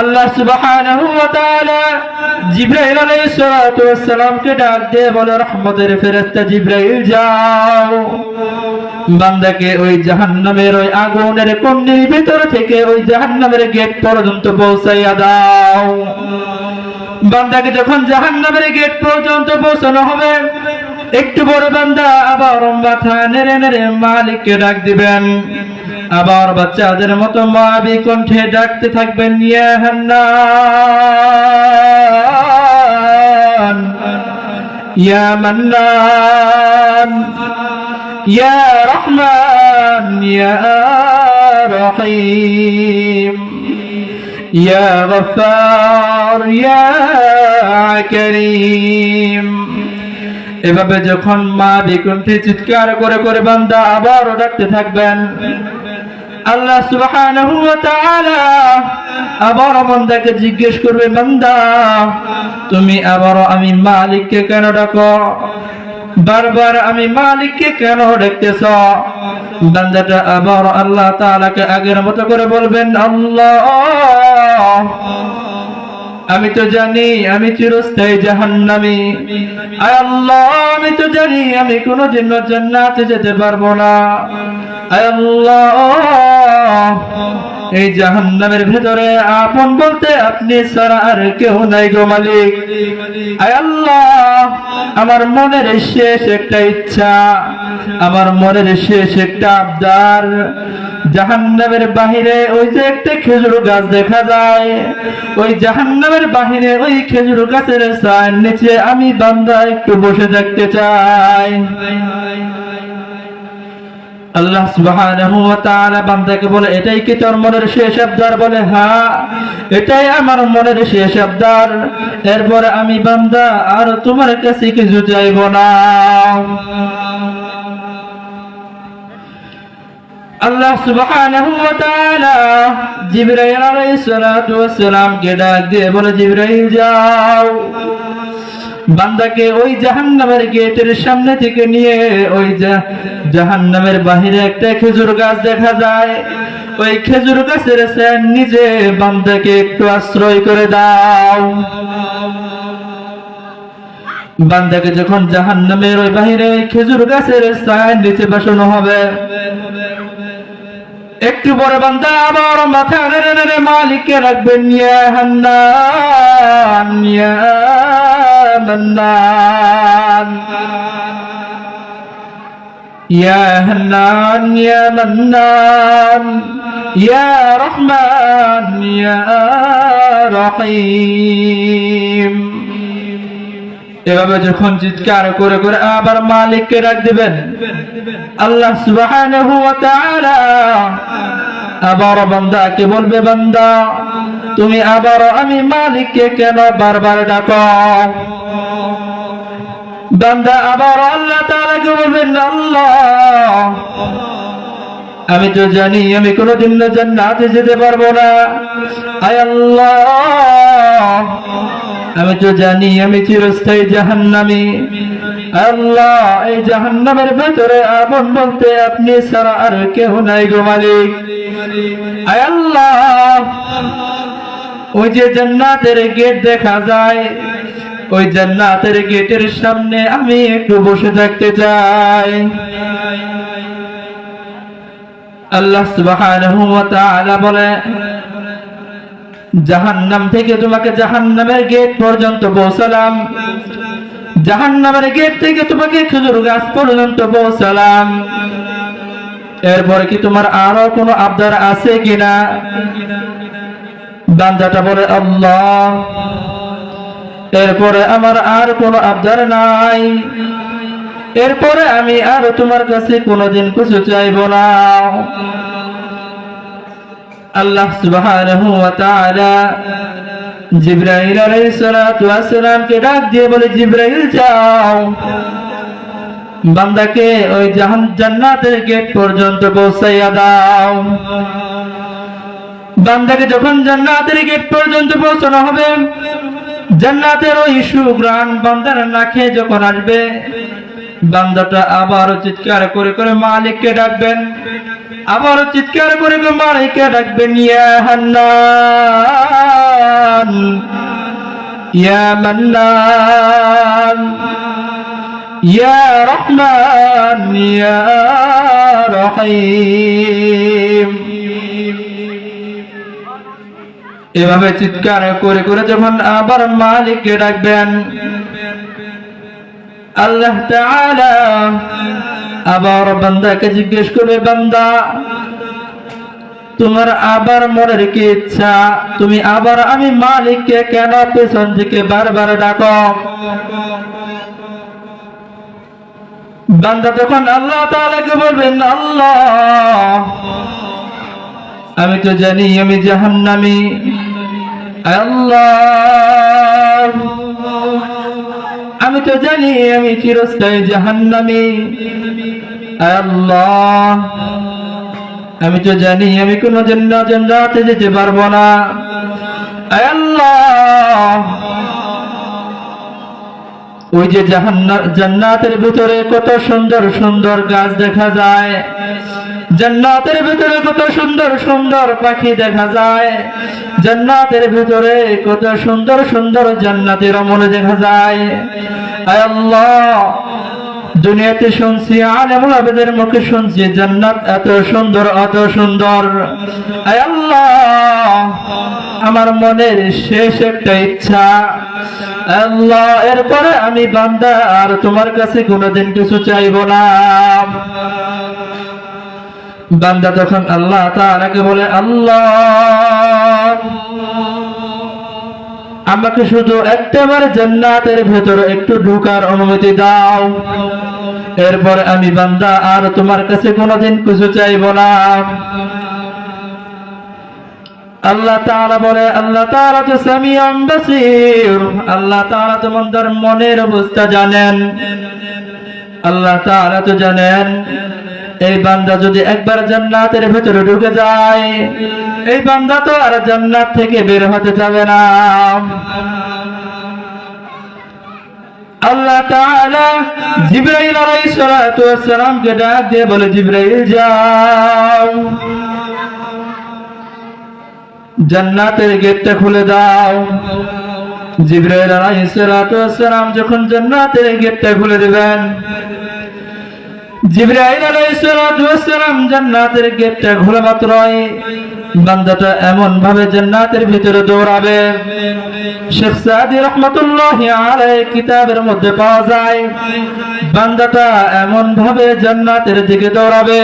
আল্লাহ সুবহানাহু ওয়া সালামকে ডাক দিয়ে বলে, রহমতের ফেরেশতা জিবরাইল, যাও। বান্দাকে ওই জাহান্নামের ওই আগুনের কুণ্ডির ভিতর থেকে ওই জাহান্নামের গেট পর্যন্ত পৌঁছাইয়া দাও। বান্দাকে যখন জাহান্নামের গেট পর্যন্ত পৌঁছানো হবে, একটু বড় বান্দা আবার মাথা নেড়ে নেড়ে মালিককে ডাক দিবেন। আবার বাচ্চাদের মতো মাবি কণ্ঠে ডাকতে থাকবেন, ইয়া ইয়া ইয়া এভাবে যখন মা বিকুণ্ঠে চিৎকার করে করে বান্দা আবারও ডাকতে থাকবেন আল্লাহ সুবহানাহু ওয়া তাআলা আবার বান্দাকে জিজ্ঞেস করবে, বান্দা, তুমি আবার আমি মালিককে কেন ডাকো? বারবার আমি মালিককে কেন ডাকতেছ? বান্দাটা আবার আল্লাহ তাআলাকে আগের মতো করে বলবেন, আল্লাহ, আমি তো জানি আমি চিরস্থায়ী জাহান্নামী। আল্লাহ, আমি তো জানি আমি কোনোদিন জান্নাতে যেতে পারব না। এই জাহান্নামের ভেতরে আপন বলতে আপনি ছাড়া আর কেউ নাই গো মালিক। আমার মনের শেষ একটা ইচ্ছা, আমার মনের শেষ একটা আবদার। জাহান্নামের বাহিরে ওই যে একটা খেজুর গাছ দেখা যায়, ওই জাহান্নামের বাহিরে ওই খেজুর গাছের নিচে আমি বান্দা একটু বসে থাকতে চাই। আল্লাহ সুবহানাহু ওয়া তাআলা বান্দাকে বলে, এটাই কি তোর মনের শেষ আবদার? বলে হ্যাঁ এটাই আমার মনের শেষ আবদার। এরপরে আমি বান্দা, আর তোমার কাছে কিছু চাইব না। আল্লাহ সুবহানাহু ওয়া তাআলা জিবরাইল আলাইহিস সালাতু ওয়াস সালামকে ডাক দিয়ে বলে, জিবরাইল, যাও। বান্দাকে ওই জাহান্নামের গেটের সামনে থেকে নিয়ে ওই জাহান্নামের বাহিরে একটা খেজুর গাছ দেখা যায়। ওই খেজুর গাছের স্যার নিজে বান্দাকে একটু আশ্রয় করে দাও। বান্দাকে যখন জাহান্নামের ওই বাহিরে ওই খেজুর গাছের ছায়ার নিচে বসানো হবে, একটু পরে বান্দা আবার মাথা নেড়ে নেড়ে মালিককে রাখবেন ইয়া হান্নান ইয়া মান্নান ইয়া হান্নান ইয়া মান্নান ইয়া রহমান ইয়া রহিম এভাবে যখন চিৎকার করে করে আবার মালিককে ডাক দিবেন, আল্লাহ সুবহানাহু আবার বান্দাকে বলবে বান্দা? তুমি আবার আমি মালিককে কেন বারবার ডাকো? বান্দা আবার আল্লাহ তাআলাকে বলবেন? আল্লাহ। আমি তো জানি, আমি কোনোদিন জান্নাতে যেতে পারব না। আয় আল্লাহ। আমি তো জানি, আমি চিরস্থায়ী জাহান্নামী। আল্লাহ, এই জাহান্নামের ভেতরে আপন বলতে আপনি ছাড়া আর কেউ নাই গো মালিক। আল্লাহ, ওই যে জান্নাতের গেট দেখা যায়, ওই জান্নাতের গেটের সামনে আমি একটু বসে থাকতে চাই। আল্লাহ সুবহানাহু ওয়া তাআলা বলে জাহান্নাম থেকে তোমাকে জাহান্নামের গেট পর্যন্ত পৌঁছালাম। জাহান্নামের গেট থেকে তোমাকে খেজুর গাছ পর্যন্ত পৌঁছালাম। এরপরে কি তোমার আরও কোনো আবদার আছে কিনা? বান্দাটা বলে, আল্লাহ। এরপরে আমার আর কোনো আবদার নাই। এরপরে আমি আর তোমার কাছে কোনোদিন কিছু চাইব না। আল্লাহ সুবহানাহু ওয়া ডাক দিয়ে বলে যাও। বান্দাকে ওই জাহান, জান্নাতের গেট পর্যন্ত পৌঁছাইয়া দাও। বান্দাকে যখন জান্নাতের গেট পর্যন্ত পৌঁছানো হবে, জান্নাতের ওই সুগ্রাণ বান্দার নাকে যখন আসবে, বান্দাটা আবারও চিৎকার করে করে মালিককে ডাকবেন। আবারও চিৎকার করে মালিককে ডাকবেন ইয়া হান্নান, ইয়া মান্নান, ইয়া রহমান, ইয়া রহিম। এভাবে চিৎকার করে করে যখন আবার মালিককে ডাকবেন, আল্লাহ তাআলা আবার বান্দাকে জিজ্ঞেস করবে, বান্দা, তোমার আবার মনের কি ইচ্ছা? তুমি আবার আমি মালিককে কেন পেছন থেকে বারবার ডাকো? বান্দা তখন আল্লাহ তাআলাকে বলবেন, আল্লাহ, আমি তো জানি আমি জাহান্নামী। আল্লাহ, আমি তো জানি আমি চিরস্থায়ী জাহান্নামী। আল্লাহ। আমি তো জানি আমি কোনো জন্য জান্নাতে যেতে পারব না। ওই যে জান্নাতের ভিতরে কত সুন্দর সুন্দর গাছ দেখা যায়। জান্নাতের ভিতরে কত সুন্দর সুন্দর পাখি দেখা যায়। জান্নাতের ভিতরে কত সুন্দর সুন্দর জান্নাতের আমলে দেখা যায়। আল্লাহ। দুনিয়াতে শুনছি আলেমুল আবেদের মুখে শুনছি, জান্নাত এত সুন্দর এত সুন্দর। আল্লাহ, আমার মনের শেষ একটা ইচ্ছা। আল্লাহ, এরপরে আমি বান্দা, আর তোমার কাছে কোনোদিন কিছু চাইব না। বান্দা তখন আল্লাহ তাআলাকে বলে, আল্লাহ। আমাকে শুধু একটাবার জান্নাতের ভেতরে একটু ঢোকার অনুমতি দাও। এরপর আমি বান্দা, আর তোমার কাছে কোনোদিন কিছু চাইব না। আল্লাহ তাআলা বলে, আল্লাহ তাআলা তো সামিয়াম বাসীর। আল্লাহ তাআলা তোমাদের মনের অবস্থা জানেন, আল্লাহ তাআলা তো জানেন এই বান্দা যদি একবার জান্নাতের ভেতরে ঢুকে যায়, এই বান্দা তো আর জান্নাত থেকে বের হতে যাবে না। আল্লাহ তাআলা জিবরাইল আলাইহিস সালাতু ওয়াস ডাক দিয়ে বলে, জিবরাইল, যাও। জান্নাতের গেটটা খুলে দাও। জিবরাইল আলাইহিস সালাতু ওয়াস সালাম যখন জান্নাতের গেটটা খুলে দিবেন জিবরাইল আলাইসালাম জান্নাতের গেটটা খোলা মাত্রই বান্দাটা এমন ভাবে জান্নাতের ভিতরে দৌড়াবে। শেখ সাদি রহমতুল্লাহ আলাই কিতাবের মধ্যে পাওয়া যায়, বান্দাটা এমন ভাবে জান্নাতের দিকে দৌড়াবে।